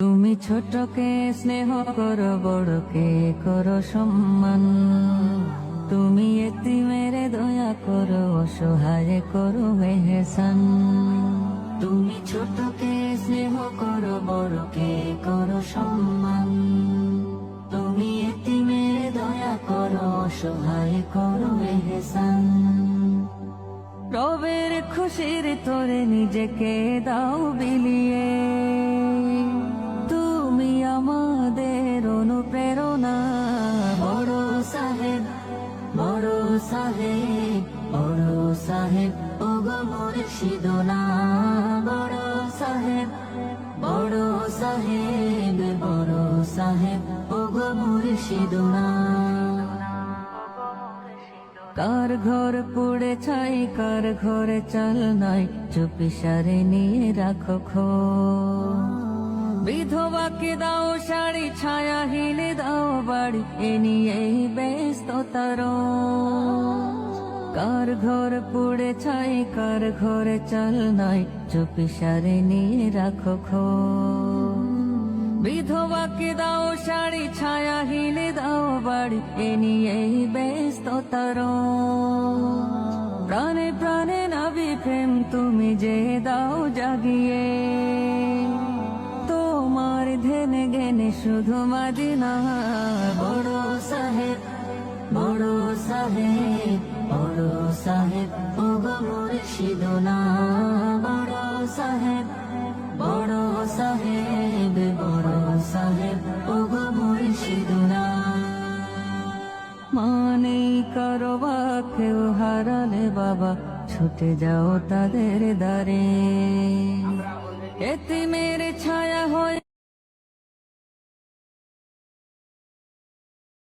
তুমি ছোটকে, স্নেহ করো, বড়কে করো সম্মান। তুমি এতি মেরে দয়া করো, অসহায় করো এহসান তুমি ছোটকে, স্নেহ করো, বড়কে করো সম্মান। তুমি এতি মেরে দয়া করো, অসহায় করো এহসান রবের খুশির তোরে নিজেকে দাও বিলিয়ে। সাহেব বড় সাহেব ওগো মুর্শিদনা বড় সাহেব বড় সাহেব বড় সাহেব ওগো মুর্শিদনা কার ঘর পুড়ে ছাই, কার ঘরে চাল নাই, চুপি সারে নিয়ে রাখো খো বিধবাকে দাও শাড়ি, ছায়াহীন দাও বাড়ি, এ নিয়েই ব্যস্ত তার কার ঘর পুড়ে ছাই, কার ঘরে চাল নাই, চুপি সারে নিয়ে রাখো খো বিধবাকে দাও শাড়ি ছায়া ছায়াহীন দাও বাড়ি, এ নিয়েই ব্যস্ত তার প্রাণে প্রাণে নবী প্রেম, তুমি যে দাও জাগিয়ে। তোমার ধেনে গেনে শুধু মাদিনা, বড় সাহেব, বড় সাহেব, বড় সাহেব ওগো মুর্শিদনা বড় সাহেব বড় সাহেব বড় সাহেব। ওগো মুর্শিদনা মানে করো বা কেউ হারালে বাবা, ছুটে যাও তাদের দ্বারে। এতে মেরে ছায়া